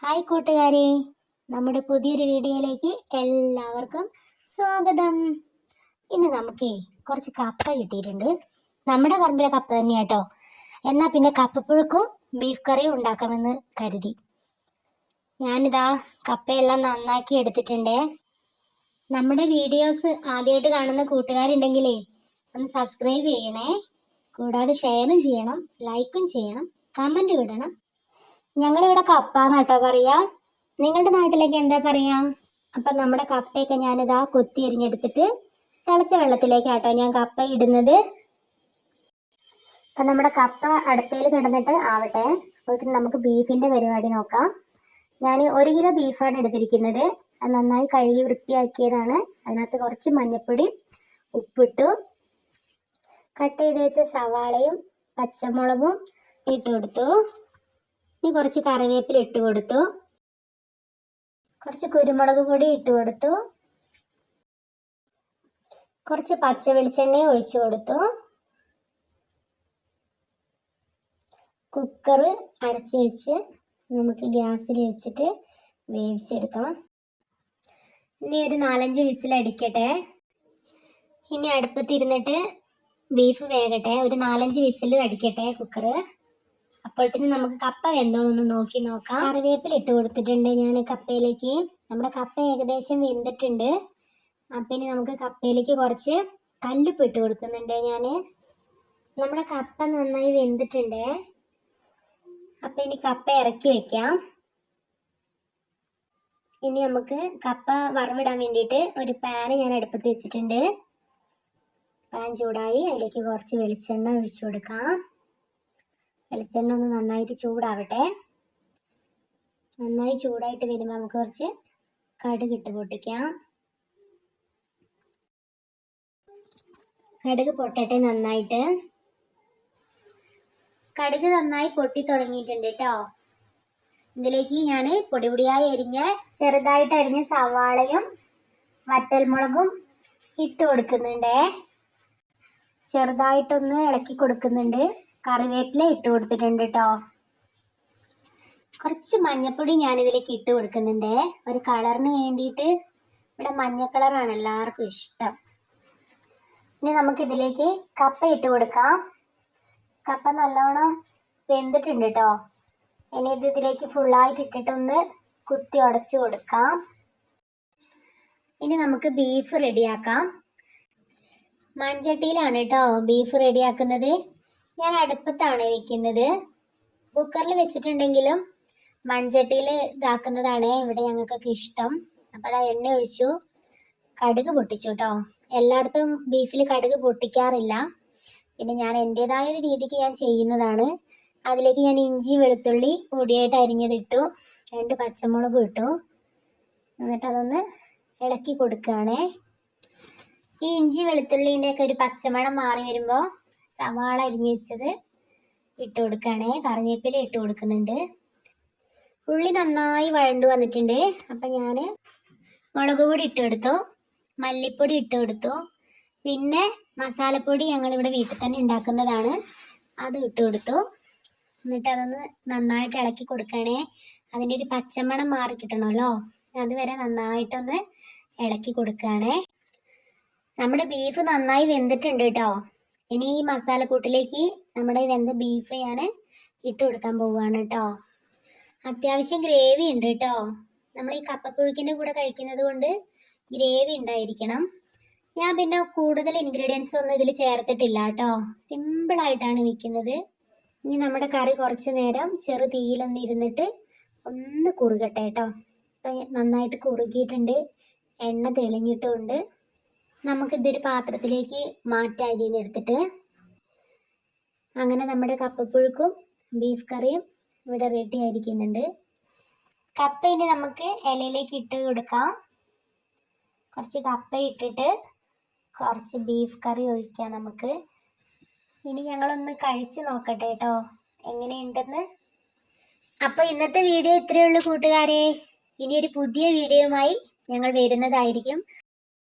Hi കൂട്ടുകാരെ. നമ്മുടെ പുതിയൊരു വീഡിയോയിലേക്ക് എല്ലാവർക്കും സ്വാഗതം. ഇന്ന് നമുക്ക് കുറച്ച് കപ്പ കിട്ടിയിട്ടുണ്ട്. നമ്മുടെ പറമ്പിലെ കപ്പ തന്നെയാട്ടോ എന്നാൽ പിന്നെ കപ്പപ്പുഴുക്കും ബീഫ് കറിയും ഉണ്ടാക്കാമെന്ന് കരുതി. ഞാനിതാ കപ്പയെല്ലാം നന്നാക്കി എടുത്തിട്ടുണ്ടേ. നമ്മുടെ വീഡിയോസ് ആദ്യമായിട്ട് കാണുന്ന കൂട്ടുകാരുണ്ടെങ്കിലേ ഒന്ന് സബ്സ്ക്രൈബ് ചെയ്യണേ. കൂടാതെ ഷെയറും ചെയ്യണം ലൈക്കും ചെയ്യണം കമന്റ് വിടണം ഞങ്ങളിവിടെ കപ്പ എന്നാട്ടോ പറയാ. നിങ്ങളുടെ നാട്ടിലേക്ക് എന്താ പറയാ? അപ്പൊ നമ്മുടെ കപ്പയൊക്കെ ഞാനിതാ കൊത്തി എരിഞ്ഞെടുത്തിട്ട് തിളച്ച വെള്ളത്തിലേക്കാട്ടോ ഞാൻ കപ്പ ഇടുന്നത്. അപ്പൊ നമ്മുടെ കപ്പ അടുപ്പയിൽ കിടന്നിട്ട് ആവട്ടെ. അപ്പോഴത്തേന് നമുക്ക് ബീഫിന്റെ പരിപാടി നോക്കാം. ഞാൻ ഒരു കിലോ ബീഫാണ് എടുത്തിരിക്കുന്നത്. അത് നന്നായി കഴുകി വൃത്തിയാക്കിയതാണ്. അതിനകത്ത് കുറച്ച് മഞ്ഞൾപ്പൊടി ഉപ്പിട്ടു. കട്ട് ചെയ്ത് വെച്ച സവാളയും പച്ചമുളകും ഇട്ട് കൊടുത്തു ഇനി കുറച്ച് കറിവേപ്പില ഇട്ട് കൊടുത്തു. കുറച്ച് കുരുമുളക് പൊടി ഇട്ട് കൊടുത്തു. കുറച്ച് പച്ച വെളിച്ചെണ്ണ ഒഴിച്ചു കൊടുത്തു. കുക്കർ അടച്ച് വെച്ച് നമുക്ക് ഗ്യാസിൽ വെച്ചിട്ട് വേവിച്ചെടുക്കാം. ഇനി ഒരു നാലഞ്ച് വിസിൽ അടിക്കട്ടെ. ഇനി അടുപ്പത്തിരുന്നിട്ട് ബീഫ് വേകട്ടെ. ഒരു നാലഞ്ച് വിസിൽ അടിക്കട്ടെ കുക്കർ അപ്പോഴത്തേനും നമുക്ക് കപ്പ വെന്തോന്ന് നോക്കി നോക്കാം. കറിവേപ്പില ഇട്ട് കൊടുത്തിട്ടുണ്ട് ഞാൻ കപ്പയിലേക്ക്. നമ്മുടെ കപ്പ ഏകദേശം വെന്തിട്ടുണ്ട്. അപ്പം ഇനി നമുക്ക് കപ്പയിലേക്ക് കുറച്ച് കല്ലുപ്പ് ഇട്ട് കൊടുക്കുന്നുണ്ട് ഞാൻ. നമ്മുടെ കപ്പ നന്നായി വെന്തിട്ടുണ്ട്. അപ്പം ഇനി കപ്പ ഇറക്കി വെക്കാം. ഇനി നമുക്ക് കപ്പ വറവിടാൻ വേണ്ടിയിട്ട് ഒരു പാന് ഞാൻ അടുപ്പത്ത് വെച്ചിട്ടുണ്ട്. പാൻ ചൂടായി. അതിലേക്ക് കുറച്ച് വെളിച്ചെണ്ണ ഒഴിച്ചു കൊടുക്കാം. വെളിച്ചെണ്ണ ഒന്ന് നന്നായിട്ട് ചൂടാവട്ടെ. നന്നായി ചൂടായിട്ട് വരുമ്പോൾ നമുക്ക് കുറച്ച് കടുക് ഇട്ട് പൊട്ടിക്കാം. കടുക് പൊട്ടട്ടെ നന്നായിട്ട്. കടുക് നന്നായി പൊട്ടി തുടങ്ങിയിട്ടുണ്ട് കേട്ടോ ഇതിലേക്ക് ഞാൻ പൊടി പൊടിയായി അരിഞ്ഞ ചെറുതായിട്ട് അരിഞ്ഞ സവാളയും വറ്റൽമുളകും ഇട്ട് കൊടുക്കുന്നുണ്ടേ. ചെറുതായിട്ടൊന്ന് ഇളക്കി കൊടുക്കുന്നുണ്ട്. കറിവേപ്പില ഇട്ട് കൊടുത്തിട്ടുണ്ട് കേട്ടോ കുറച്ച് മഞ്ഞപ്പൊടി ഞാനിതിലേക്ക് ഇട്ട് കൊടുക്കുന്നുണ്ട്. ഒരു കളറിന് വേണ്ടിയിട്ട് ഇവിടെ മഞ്ഞ കളറാണ് എല്ലാവർക്കും ഇഷ്ടം. ഇനി നമുക്കിതിലേക്ക് കപ്പ ഇട്ട് കൊടുക്കാം. കപ്പ നല്ലോണം വെന്തിട്ടുണ്ട് കേട്ടോ ഇനി ഇത് ഇതിലേക്ക് ഫുള്ളായിട്ട് ഇട്ടിട്ടൊന്ന് കുത്തി ഉടച്ചു കൊടുക്കാം. ഇനി നമുക്ക് ബീഫ് റെഡിയാക്കാം മൺചട്ടിയിലാണ് കേട്ടോ ബീഫ് റെഡിയാക്കുന്നത് ഞാൻ അടുപ്പത്താണ് വെക്കുന്നത്. കുക്കറിൽ വെച്ചിട്ടുണ്ടെങ്കിലും മൺചട്ടിയിൽ ഇതാക്കുന്നതാണ് ഇവിടെ ഞങ്ങൾക്കൊക്കെ ഇഷ്ടം. അപ്പോൾ അതാ എണ്ണ ഒഴിച്ചു. കടുക് പൊട്ടിച്ചു കേട്ടോ. എല്ലായിടത്തും ബീഫിൽ കടുക് പൊട്ടിക്കാറില്ല. പിന്നെ ഞാൻ എന്റെതായ ഒരു രീതിക്ക് ഞാൻ ചെയ്യുന്നതാണ്. അതിലേക്ക് ഞാൻ ഇഞ്ചി വെളുത്തുള്ളി പൊടിയായിട്ട് അരിഞ്ഞതിട്ടു. രണ്ട് പച്ചമുളകും ഇട്ടു. എന്നിട്ട് അതൊന്ന് ഇളക്കി കൊടുക്കുകയാണേ. ഈ ഇഞ്ചി വെളുത്തുള്ളിന്റെ ഒക്കെ ഒരു പച്ചമണം മാറി വരുമ്പോൾ സവാള അരിഞ്ഞു വെച്ചത് ഇട്ട് കൊടുക്കുകയാണേ കറിവേപ്പില ഇട്ട് കൊടുക്കുന്നുണ്ട്. ഉള്ളി നന്നായി വഴണ്ടു വന്നിട്ടുണ്ട്. അപ്പം ഞാൻ മുളക് പൊടി ഇട്ട് കൊടുത്തു. മല്ലിപ്പൊടി ഇട്ട് കൊടുത്തു. പിന്നെ മസാലപ്പൊടി ഞങ്ങളിവിടെ വീട്ടിൽ തന്നെ ഉണ്ടാക്കുന്നതാണ്. അത് ഇട്ട് കൊടുത്തു. എന്നിട്ട് അതൊന്ന് നന്നായിട്ട് ഇളക്കി കൊടുക്കണേ. അതിന്റെ ഒരു പച്ചമണം മാറി കിട്ടണമല്ലോ. അതുവരെ നന്നായിട്ടൊന്ന് ഇളക്കി കൊടുക്കുകയാണേ നമ്മുടെ ബീഫ് നന്നായി വെന്തിട്ടുണ്ട് കേട്ടോ. ഇനി ഈ മസാലക്കൂട്ടിലേക്ക് നമ്മുടെ വെന്ത ബീഫ് ഞാൻ ഇട്ട് കൊടുക്കാൻ പോവുകയാണ് കേട്ടോ അത്യാവശ്യം ഗ്രേവി ഉണ്ട് കേട്ടോ നമ്മൾ ഈ കപ്പപ്പുഴുക്കിന്റെ കൂടെ കഴിക്കുന്നത് കൊണ്ട് ഗ്രേവി ഉണ്ടായിരിക്കണം. ഞാൻ പിന്നെ കൂടുതൽ ഇൻഗ്രീഡിയൻസ് ഒന്നും ഇതിൽ ചേർത്തിട്ടില്ല കേട്ടോ സിമ്പിളായിട്ടാണ് വെക്കുന്നത്. ഇനി നമ്മുടെ കറി കുറച്ച് നേരം ചെറു തീയിലൊന്ന് ഇരുന്നിട്ട് ഒന്ന് കുറുകട്ടെ കേട്ടോ നന്നായിട്ട് കുറുകിയിട്ടുണ്ട്. എണ്ണ തെളിഞ്ഞിട്ടുമുണ്ട് നമുക്കിതൊരു പാത്രത്തിലേക്ക് മാറ്റാം ഇതിൽ എടുത്തിട്ട് അങ്ങനെ നമ്മുടെ കപ്പപ്പുഴുക്കും ബീഫ് കറിയും ഇവിടെ റെഡി ആയിരിക്കുന്നുണ്ട്. കപ്പ ഇനി നമുക്ക് ഇലയിലേക്ക് ഇട്ട് കൊടുക്കാം. കുറച്ച് കപ്പ ഇട്ടിട്ട് കുറച്ച് ബീഫ് കറി ഒഴിക്കാം നമുക്ക്. ഇനി ഞങ്ങളൊന്ന് കഴിച്ച് നോക്കട്ടെ കേട്ടോ. എങ്ങനെയുണ്ടെന്ന്? അപ്പോൾ ഇന്നത്തെ വീഡിയോ ഇത്രയേ ഉള്ളൂ കൂട്ടുകാരെ. ഒരു പുതിയ വീഡിയോയുമായി ഞങ്ങൾ വരുന്നതായിരിക്കും.